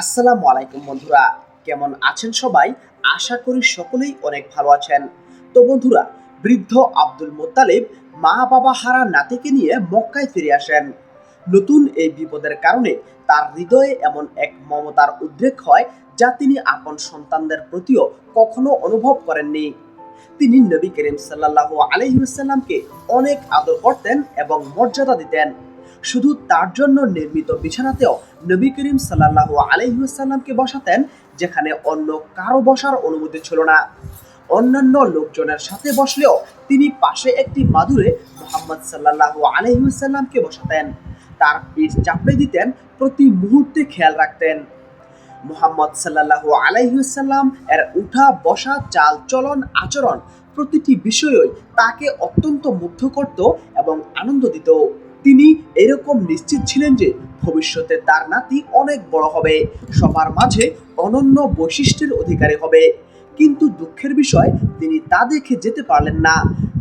আসসালামু আলাইকুম বন্ধুরা, কেমন আছেন সবাই? আশা করি সকলেই অনেক ভালো আছেন। তো বন্ধুরা, বৃদ্ধ আব্দুল মোত্তালিব মা বাবা হারা নাতিকে নিয়ে মক্কায় ফিরে আসেন। নতুন এই বিপদের কারণে তার হৃদয়ে এমন এক মমতার উদ্রেক হয় যা তিনি আপন সন্তানদের প্রতিও কখনো অনুভব করেননি। তিনি নবী করিম সাল্লাল্লাহু আলহিউসাল্লামকে অনেক আদর করতেন এবং মর্যাদা দিতেন। শুধু তার জন্য নির্মিত বিছানাতেও নবী করিম সাল্লাল্লাহু আলহিউসাল্লামকে বসাতেন, যেখানে অন্য কারও বসার অনুমতি ছিল না। অন্যান্য লোকজনের সাথে বসলেও তিনি পাশে একটি মাদুরে মোহাম্মদ সাল্লাল্লাহু আলহিউসাল্লামকে বসাতেন। তার পিঠ চাপড়ে দিতেন, প্রতি মুহূর্তে খেয়াল রাখতেন। মুহাম্মদ সাল্লাল্লাহু আলাইহুসাল্লাম এর উঠা, বসা, চাল, চলন, আচরণ প্রতিটি বিষয়ই তাকে অত্যন্ত মুগ্ধ করত এবং আনন্দ দিত। তিনি এরকম নিশ্চিত ছিলেন যে ভবিষ্যতে তার নাতি অনেক বড় হবে। সবার মাঝে অনন্য বৈশিষ্ট্যের অধিকারী হবে। কিন্তু দুঃখের বিষয়, তিনি তা দেখে যেতে পারলেন না।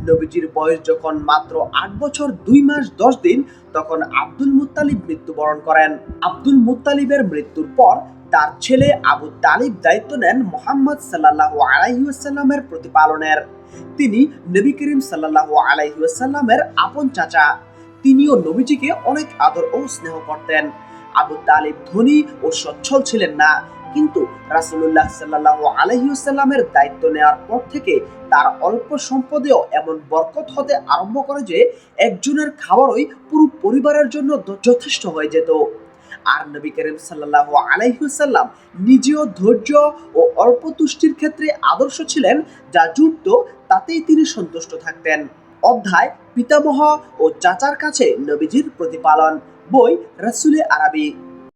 নবীজির বয়স যখন মাত্র আট বছর দুই মাস দশ দিন, তখন আব্দুল মুত্তালিব মৃত্যুবরণ করেন। আব্দুল মুত্তালিবের মৃত্যুর পর তার ছেলে আবু তালিব দায়িত্ব নেন মোহাম্মদ সাল্লাহ আলাইসাল্লামের প্রতিপালনের। তিনি নবী করিম সাল্লাহ আলাইসাল্লামের আপন চাচা। তিনিও নবীজিকে অনেক আদর ও স্নেহ করতেন। আবু তালিব ধনী ও সচ্ছল ছিলেন না, কিন্তু রাসুল্লাহ সাল্লাহ আলহিউসাল্লামের দায়িত্ব নেওয়ার পর থেকে তার অল্প সম্পদেও এমন বরকত হতে আরম্ভ করে যে একজনের খাবারই পুরো পরিবারের জন্য যথেষ্ট হয়ে যেত। আর নবী করিম সাল্লাহ আলাইহুসাল্লাম নিজেও ধৈর্য ও অল্প তুষ্টির ক্ষেত্রে আদর্শ ছিলেন, যা জুটত তাতেই তিনি সন্তুষ্ট থাকতেন। অধ্যায় পিতামহ ও চাচার কাছে নবীজির প্রতিপালন। বই রসুলে আরবি।